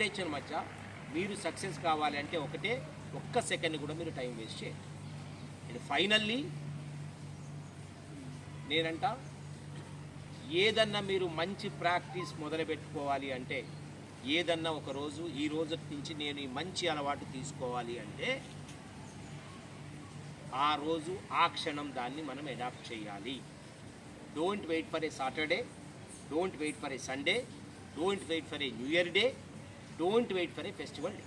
Competition మధ్య మీరు success కావాలి అంటే ఒకటే ఒక్క సెకండ్ కూడా మీరు టైం వేస్ట్ చేయండి అండ్ ఫైనల్లీ నేనంట ఏదన్నా మీరు మంచి ప్రాక్టీస్ మొదలు పెట్టుకోవాలి అంటే ఏదన్నా ఒక రోజు ఈ రోజు నుంచి నేను ఈ మంచి అలవాటు తీసుకోవాలి అంటే ఆ రోజు ఆ క్షణం దాన్ని మనం అడాప్ట్ చేయాలి. Don't wait for a Saturday don't wait for a Sunday don't wait for a new year day don't wait for a festival day.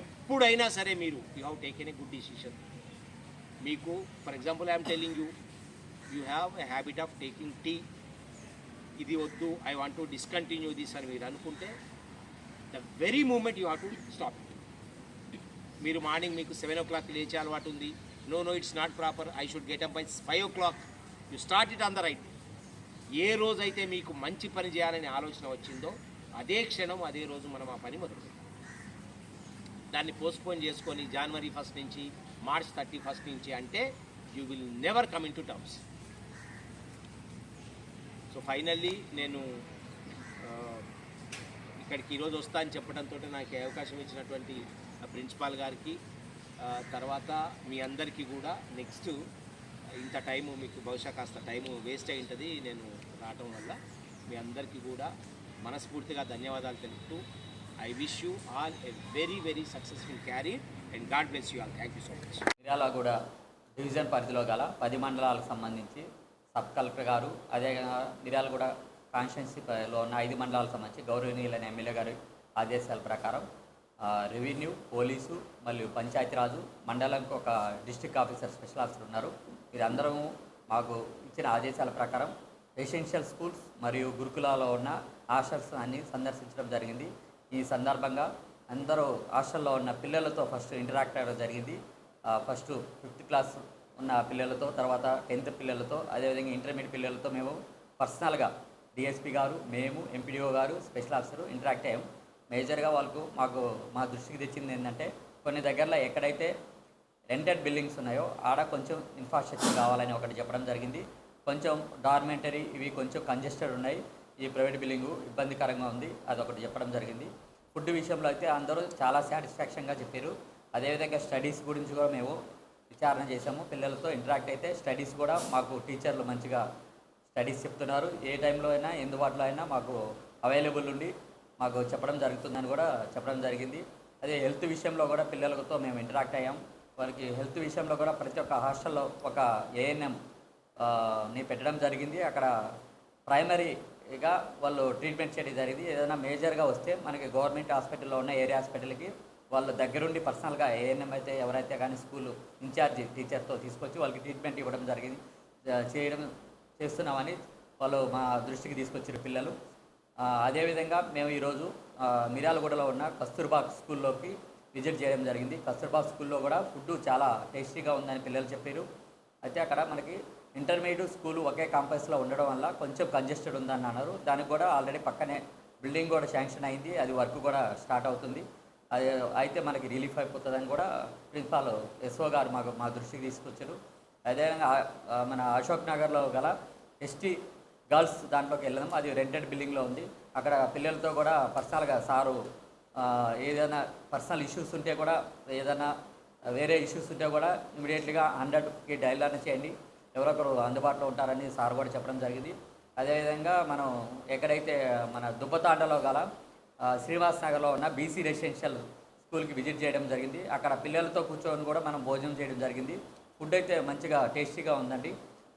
ఎప్పుడైనా సరే మీరు you have taken a good decision మీకు for example I'm telling you you have a habit of taking tea ఇది వద్దు I want to discontinue this అని మీరు అనుకుంటే the very moment you have to stop మీరు మార్నింగ్ మీకు seven ఓ clock లేచే అలవాటు ఉంది. No no it's not proper I should get up by five o'clock you start it on the right a రోజైతే మీకు మంచి పని చేయాలనే ఆలోచన వచ్చిందో అదే క్షణం అదే రోజు మనం ఆ పని మొదలు దాన్ని పోస్ట్పోన్ చేసుకొని జనవరి ఫస్ట్ నుంచి మార్చ్ థర్టీ ఫస్ట్ నుంచి అంటే you will never come in to terms so finally నేను ఇక్కడికి ఈరోజు వస్తా అని చెప్పడంతో నాకు అవకాశం ఇచ్చినటువంటి ప్రిన్సిపాల్ గారికి తర్వాత మీ అందరికీ కూడా నెక్స్ట్ ఇంత టైము మీకు బహుశా కాస్త టైము వేస్ట్ అయి ఉంటుంది నేను రావటం వల్ల మీ అందరికీ కూడా మనస్ఫూర్తిగా ధన్యవాదాలు తెలుపుతూ I wish you all a very very successful career and God bless you all thank you so much Miryalaguda division పరిధిలో గల పది మండలాలకు సంబంధించి సబ్ కలెక్టర్ గారు అదేవిధంగా మిర్యాలగూడ కాన్స్టిట్యున్సీలో ఉన్న ఐదు మండలాలకు సంబంధించి గౌరవనీయులైన ఎమ్మెల్యే గారి ఆదేశాల ప్రకారం రెవెన్యూ పోలీసు మరియు పంచాయతీరాజు మండలంకి ఒక డిస్ట్రిక్ట్ ఆఫీసర్ స్పెషల్ ఆఫీసర్ ఉన్నారు. వీరందరము మాకు ఇచ్చిన ఆదేశాల ప్రకారం రెసిడెన్షియల్ స్కూల్స్ మరియు గురుకులాలో ఉన్న హాస్టల్స్ అన్ని సందర్శించడం జరిగింది. ఈ సందర్భంగా అందరూ హాస్టల్లో ఉన్న పిల్లలతో ఫస్ట్ ఇంటరాక్ట్ అవ్వడం జరిగింది. ఫస్ట్ ఫిఫ్త్ క్లాస్ ఉన్న పిల్లలతో తర్వాత టెన్త్ పిల్లలతో అదేవిధంగా ఇంటర్మీడియట్ పిల్లలతో మేము పర్సనల్గా డిఎస్పి గారు మేము ఎంపీడీఓ గారు స్పెషల్ ఆఫీసర్ ఇంటరాక్ట్ అయ్యాము మేజర్గా వాళ్ళకు మాకు మా దృష్టికి తెచ్చింది ఏంటంటే కొన్ని దగ్గరలో ఎక్కడైతే రెంటెడ్ బిల్డింగ్స్ ఉన్నాయో ఆడ కొంచెం ఇన్ఫ్రాస్ట్రక్చర్ కావాలని ఒకటి చెప్పడం జరిగింది. కొంచెం డార్మెంటరీ ఇవి కొంచెం కంజెస్టెడ్ ఉన్నాయి. ఈ ప్రైవేట్ బిల్లింగ్ ఇబ్బందికరంగా ఉంది. అదొకటి చెప్పడం జరిగింది. ఫుడ్ విషయంలో అయితే అందరూ చాలా సాటిస్ఫాక్షన్గా చెప్పారు. అదేవిధంగా స్టడీస్ గురించి కూడా మేము విచారణ చేసాము పిల్లలతో ఇంటరాక్ట్ అయితే స్టడీస్ కూడా మాకు టీచర్లు మంచిగా స్టడీస్ చెప్తున్నారు. ఏ టైంలో అయినా ఎందుబాటులో అయినా మాకు అవైలబుల్ ఉండి మాకు చెప్పడం జరుగుతుందని కూడా చెప్పడం జరిగింది. అదే హెల్త్ విషయంలో కూడా పిల్లలతో మేము ఇంటరాక్ట్ అయ్యాం. వారికి హెల్త్ విషయంలో కూడా ప్రతి ఒక్క హాస్టల్లో ఒక ఏఎన్ఎం ని పెట్టడం జరిగింది. అక్కడ ప్రైమరీ ఇక వాళ్ళు ట్రీట్మెంట్ చేయడం జరిగింది. ఏదైనా మేజర్గా వస్తే మనకి గవర్నమెంట్ హాస్పిటల్లో ఉన్న ఏరియా హాస్పిటల్కి వాళ్ళు దగ్గరుండి పర్సనల్గా ఏఎన్ఎం అయితే ఎవరైతే కానీ స్కూల్ ఇన్ఛార్జ్ టీచర్తో తీసుకొచ్చి వాళ్ళకి ట్రీట్మెంట్ ఇవ్వడం జరిగింది. చేయడం చేస్తున్నామని వాళ్ళు మా దృష్టికి తీసుకొచ్చారు పిల్లలు. అదేవిధంగా మేము ఈరోజు మిర్యాలగూడలో ఉన్న కస్తూర్బా స్కూల్లోకి విజిట్ చేయడం జరిగింది. కస్తూర్బా స్కూల్లో కూడా ఫుడ్ చాలా టేస్టీగా ఉందని పిల్లలు చెప్పారు. అయితే అక్కడ మనకి ఇంటర్మీడియట్ స్కూల్ ఒకే కాంపస్లో ఉండడం వల్ల కొంచెం కంజెస్టెడ్ ఉందని అన్నారు. దానికి కూడా ఆల్రెడీ పక్కనే బిల్డింగ్ కూడా శాంక్షన్ అయింది. అది వర్క్ కూడా స్టార్ట్ అవుతుంది. అది అయితే మనకి రిలీఫ్ అయిపోతుందని కూడా ప్రిన్సిపాల్ ఎస్ఓ గారు మాకు మా దృష్టికి తీసుకొచ్చారు. అదేవిధంగా మన అశోక్ నగర్లో గల ఎస్టీ గర్ల్స్ దాంట్లోకి వెళ్ళడం అది రెంటెడ్ బిల్డింగ్లో ఉంది. అక్కడ పిల్లలతో కూడా పర్సనల్గా సారు ఏదైనా పర్సనల్ ఇష్యూస్ ఉంటే కూడా ఏదైనా వేరే ఇష్యూస్ ఉంటే కూడా ఇమీడియట్లీగా హండ్రెడ్కి డైల్ చేయండి. ఎవరొకరు అందుబాటులో ఉంటారని సార్ కూడా చెప్పడం జరిగింది. అదేవిధంగా మనం ఎక్కడైతే మన దుబ్బతాండలో గల శ్రీనివాస్ నగర్లో ఉన్న బీసీ రెసిడెన్షియల్ స్కూల్కి విజిట్ చేయడం జరిగింది. అక్కడ పిల్లలతో కూర్చొని కూడా మనం భోజనం చేయడం జరిగింది. ఫుడ్ అయితే మంచిగా టేస్టీగా ఉందండి.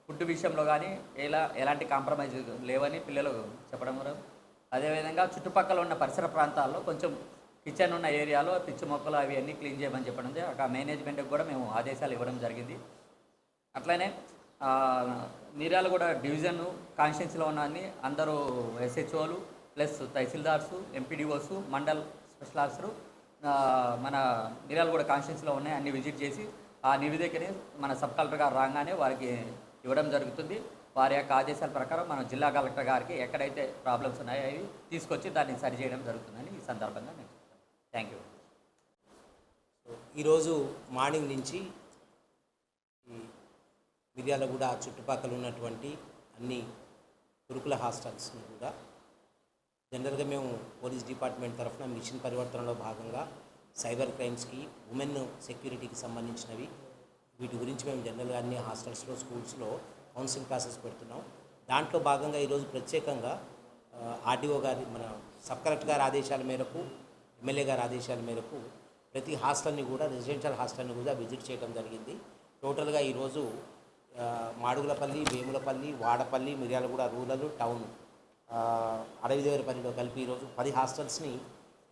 ఫుడ్ విషయంలో కానీ ఎలా ఎలాంటి కాంప్రమైజ్ లేవని పిల్లలు చెప్పడం కూడా అదేవిధంగా చుట్టుపక్కల ఉన్న పరిసర ప్రాంతాల్లో కొంచెం కిచెన్ ఉన్న ఏరియాలో పిచ్చి మొక్కలు అవి అన్నీ క్లీన్ చేయమని చెప్పడం జరిగింది. అక్కడ మేనేజ్మెంట్కి కూడా మేము ఆదేశాలు ఇవ్వడం జరిగింది. అట్లనే ఆ, కూడా డివిజన్ కాన్స్టిట్యున్సీలో ఉన్న అన్ని అందరూ ఎస్హెచ్ఓలు plus tahsildars MPDOs mandal special officer మన మిర్యాల కూడా కాన్స్టిట్యున్సీలో ఉన్నాయి అన్ని విజిట్ చేసి ఆ నివేదికని మన సబ్ కలెక్టర్ గారు రాగానే వారికి ఇవ్వడం జరుగుతుంది. వారి యొక్క ఆదేశాల ప్రకారం మనం జిల్లా కలెక్టర్ గారికి ఎక్కడైతే ప్రాబ్లమ్స్ ఉన్నాయో అవి తీసుకొచ్చి దాన్ని సరిచేయడం జరుగుతుందని ఈ సందర్భంగా నేను చెప్తాను. థ్యాంక్ యూ ఈరోజు మార్నింగ్ నుంచి మిర్యాలగూడ చుట్టుపక్కల ఉన్నటువంటి అన్ని గురుకుల హాస్టల్స్ని కూడా జనరల్గా మేము పోలీస్ డిపార్ట్మెంట్ తరఫున మిషన్ పరివర్తనలో భాగంగా సైబర్ క్రైమ్స్కి ఉమెన్ సెక్యూరిటీకి సంబంధించినవి వీటి గురించి మేము జనరల్గా అన్ని హాస్టల్స్లో స్కూల్స్లో కౌన్సిలింగ్ క్లాసెస్ పెడుతున్నాం. దాంట్లో భాగంగా ఈరోజు ప్రత్యేకంగా ఆర్డీఓ గారి మన సబ్ కలెక్టర్ గారి ఆదేశాల మేరకు ఎమ్మెల్యే గారి ఆదేశాల మేరకు ప్రతి హాస్టల్ని కూడా రెసిడెన్షియల్ హాస్టల్ని కూడా విజిట్ చేయడం జరిగింది. టోటల్గా ఈరోజు మాడుగులపల్లి వేములపల్లి వాడపల్లి మిర్యాలగూడ రూరల్ టౌన్. ఆ, అడవిదేవరపల్లిలో కలిపి ఈరోజు పది హాస్టల్స్ని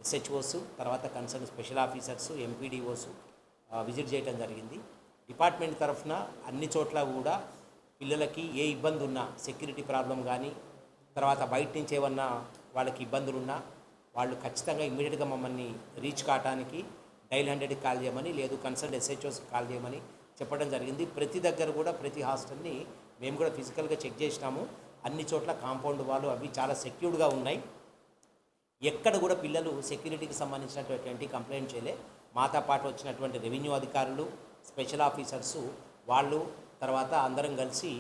ఎస్హెచ్ఓస్ తర్వాత concern special officers MPDOs visit చేయడం జరిగింది. డిపార్ట్మెంట్ తరఫున అన్ని చోట్ల కూడా పిల్లలకి ఏ ఇబ్బంది ఉన్నా సెక్యూరిటీ ప్రాబ్లం కానీ తర్వాత బయట నుంచి ఏమన్నా వాళ్ళకి ఇబ్బందులు ఉన్నా వాళ్ళు ఖచ్చితంగా ఇమ్మీడియట్గా మమ్మల్ని రీచ్ కావడానికి డైల్ హండ్రెడ్కి కాల్ చేయమని లేదు కన్సల్ట్ ఎస్హెచ్ఓస్కి కాల్ చేయమని చెప్పడం జరిగింది. ప్రతి దగ్గర కూడా ప్రతి హాస్టల్ని మేము కూడా ఫిజికల్గా చెక్ చేసినాము. అన్ని చోట్ల కాంపౌండ్ వాళ్ళు అవి చాలా సెక్యూర్డ్గా ఉన్నాయి. ఎక్కడ కూడా పిల్లలు సెక్యూరిటీకి సంబంధించినటువంటి కంప్లైంట్ చేయలే. మాతో పాటు వచ్చినటువంటి రెవెన్యూ అధికారులు స్పెషల్ ఆఫీసర్సు వాళ్ళు తర్వాత అందరం కలిసి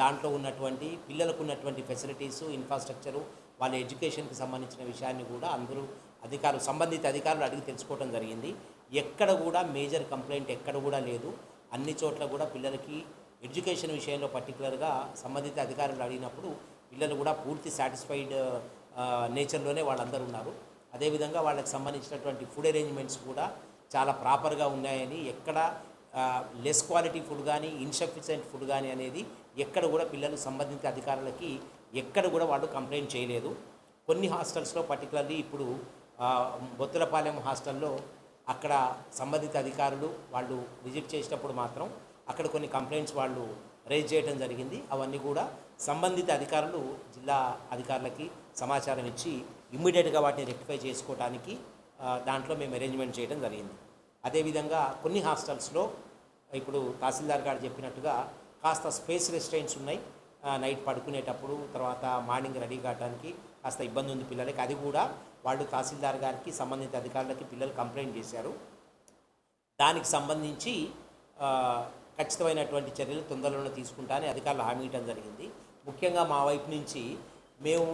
దాంట్లో ఉన్నటువంటి పిల్లలకు ఉన్నటువంటి ఫెసిలిటీసు ఇన్ఫ్రాస్ట్రక్చరు వాళ్ళ ఎడ్యుకేషన్కి సంబంధించిన విషయాన్ని కూడా అందరూ అధికారులు సంబంధిత అధికారులు అడిగి తెలుసుకోవడం జరిగింది. ఎక్కడ కూడా మేజర్ కంప్లైంట్ ఎక్కడ కూడా లేదు. అన్ని చోట్ల కూడా పిల్లలకి ఎడ్యుకేషన్ విషయంలో పర్టికులర్గా సంబంధిత అధికారులు అడిగినప్పుడు పిల్లలు కూడా పూర్తి సాటిస్ఫైడ్ నేచర్లోనే వాళ్ళందరూ ఉన్నారు. అదేవిధంగా వాళ్ళకి సంబంధించినటువంటి ఫుడ్ అరేంజ్మెంట్స్ కూడా చాలా ప్రాపర్గా ఉన్నాయని ఎక్కడ లెస్ క్వాలిటీ ఫుడ్ కానీ ఇన్సఫిషియెంట్ ఫుడ్ కానీ అనేది ఎక్కడ కూడా పిల్లలు సంబంధిత అధికారులకి ఎక్కడ కూడా వాళ్ళు కంప్లైంట్ చేయలేదు. కొన్ని హాస్టల్స్లో పర్టికులర్లీ ఇప్పుడు బొత్తులపాలెం హాస్టల్లో అక్కడ సంబంధిత అధికారులు వాళ్ళు విజిట్ చేసినప్పుడు మాత్రం అక్కడ కొన్ని కంప్లైంట్స్ వాళ్ళు రేజ్ చేయడం జరిగింది. అవన్నీ కూడా సంబంధిత అధికారులు జిల్లా అధికారులకి సమాచారం ఇచ్చి ఇమ్మీడియట్గా వాటిని రెక్టిఫై చేసుకోవడానికి దాంట్లో మేము అరేంజ్మెంట్ చేయడం జరిగింది. అదేవిధంగా కొన్ని హాస్టల్స్లో ఇప్పుడు తహసీల్దార్ గారు చెప్పినట్టుగా కాస్త స్పేస్ రెస్టారెంట్స్ ఉన్నాయి. నైట్ పడుకునేటప్పుడు తర్వాత మార్నింగ్ రెడీ కావడానికి కాస్త ఇబ్బంది ఉంది పిల్లలకి. అది కూడా వాళ్ళు తహసీల్దార్ గారికి సంబంధిత అధికారులకి పిల్లలు కంప్లైంట్ చేశారు. దానికి సంబంధించి ఖచ్చితమైనటువంటి చర్యలు తొందరలోనే తీసుకుంటానని అధికారులు హామీ ఇవ్వడం జరిగింది. ముఖ్యంగా మా వైపు నుంచి మేము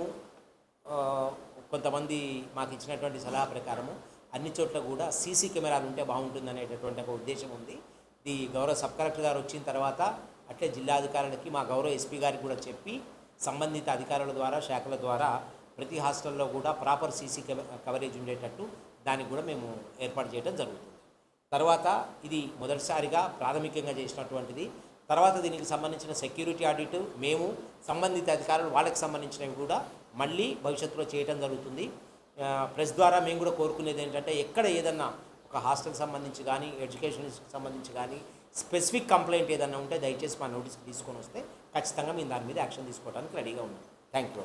కొంతమంది మాకు ఇచ్చినటువంటి సలహా ప్రకారము అన్ని చోట్ల కూడా సీసీ కెమెరాలు ఉంటే బాగుంటుంది అనేటటువంటి ఒక ఉద్దేశం ఉంది. ఇది గౌరవ సబ్ కలెక్టర్ గారు వచ్చిన తర్వాత అట్లే జిల్లా అధికారులకి మా గౌరవ ఎస్పీ గారికి కూడా చెప్పి సంబంధిత అధికారుల ద్వారా శాఖల ద్వారా ప్రతి హాస్టల్లో కూడా ప్రాపర్ సీసీ కవరేజ్ ఉండేటట్టు దానికి కూడా మేము ఏర్పాటు చేయడం జరుగుతుంది. తర్వాత ఇది మొదటిసారిగా ప్రాథమికంగా చేసినటువంటిది. తర్వాత దీనికి సంబంధించిన సెక్యూరిటీ ఆడిట్ మేము సంబంధిత అధికారులు వాళ్ళకి సంబంధించినవి కూడా మళ్ళీ భవిష్యత్తులో చేయటం జరుగుతుంది. ప్రెస్ ద్వారా మేము కూడా కోరుకునేది ఏంటంటే ఎక్కడ ఏదన్నా ఒక హాస్టల్ సంబంధించి కానీ ఎడ్యుకేషన్ సంబంధించి కానీ స్పెసిఫిక్ కంప్లైంట్ ఏదన్నా ఉంటే దయచేసి మా నోటీస్కి తీసుకొని వస్తే ఖచ్చితంగా మేము దాని మీద యాక్షన్ తీసుకోవడానికి రెడీగా ఉన్నాం. Thank you